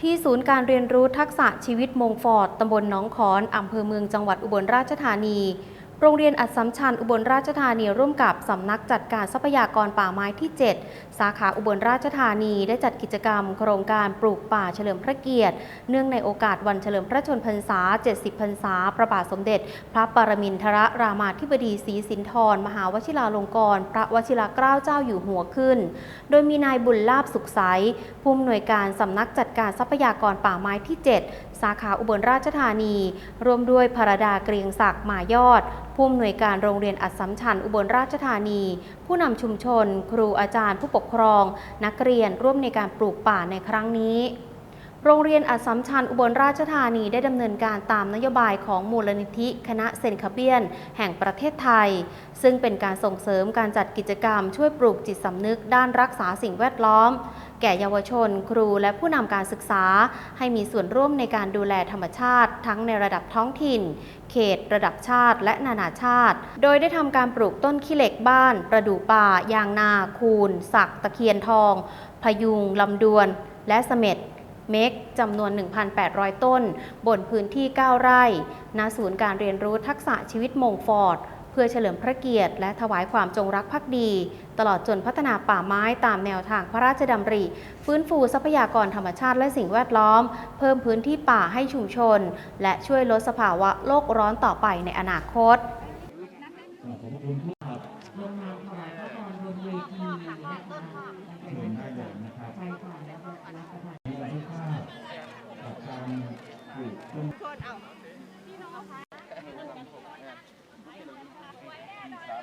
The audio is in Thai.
ที่ศูนย์การเรียนรู้ทักษะชีวิตมงฟอร์ดตำบลหนองขอนอำเภอเมืองจังหวัดอุบลราชธานี โรงเรียนอัดสัมชัญอุบลราชธานีร่วมกับสำนักจัดการทรัพยากรป่าไม้ที่ 7 สาขาอุบลราชธานีได้จัดกิจกรรม โครงการปลูกป่าเฉลิมพระเกียรติ เนื่องในโอกาสวันเฉลิมพระชนพรรษา 70 พรรษา พระบาทสมเด็จ พระปรมินทรรามาธิบดีศรีสินธร มหาวชิราลงกรณ์พระวชิรเกล้าเจ้าอยู่หัวขึ้น โดยมีนายบุญลาบสุขใสผู้อำนวยการสำนักจัดการทรัพยากรป่าไม้ที่ 7 สาขาอุบลราชธานี ร่วมด้วยพรดาเกรียงศักดิ์มายอด ผู้อำนวยการโรงเรียนอัดสัมชัญอุบลราชธานี ผู้นำชุมชน ครูอาจารย์ ผู้ปกครอง นักเรียนร่วมในการปลูกป่าในครั้งนี้โรงเรียนอัดสัมชัญอุบลราชธานีได้ดำเนินการตามนโยบายของมูลนิธิคณะเซนคาเบียน แห่งประเทศไทย ซึ่งเป็นการส่งเสริมการจัดกิจกรรมช่วยปลูกจิตสำนึกด้านรักษาสิ่งแวดล้อม แก่เยาวชน ครูและผู้นำการศึกษา ให้มีส่วนร่วมในการดูแลธรรมชาติ ทั้งในระดับท้องถิ่น เขต ระดับชาติ และนานาชาติ โดยได้ทำการปลูกต้นขี้เหล็กบ้าน ประดู่ป่า ยางนา คูน สัก ตะเคียนทอง พยุง ลำดวน และเสม็ดเมกจำนวน 1,800 ต้น บนพื้นที่ 9 ไร่ณศูนย์การเรียนรู้ทักษะชีวิตมงฟอร์ด พื่อเฉลิมพระเกียรติ และถวายความจงรักภักดี ตลอดจนพัฒนาป่าไม้ตามแนวทางพระราชดำริ ฟื้นฟูทรัพยากรธรรมชาติและสิ่งแวดล้อม เพิ่มพื้นที่ป่าให้ชุมชน และช่วยลดสภาวะโลกร้อนต่อไปในอนาคตลวนเวา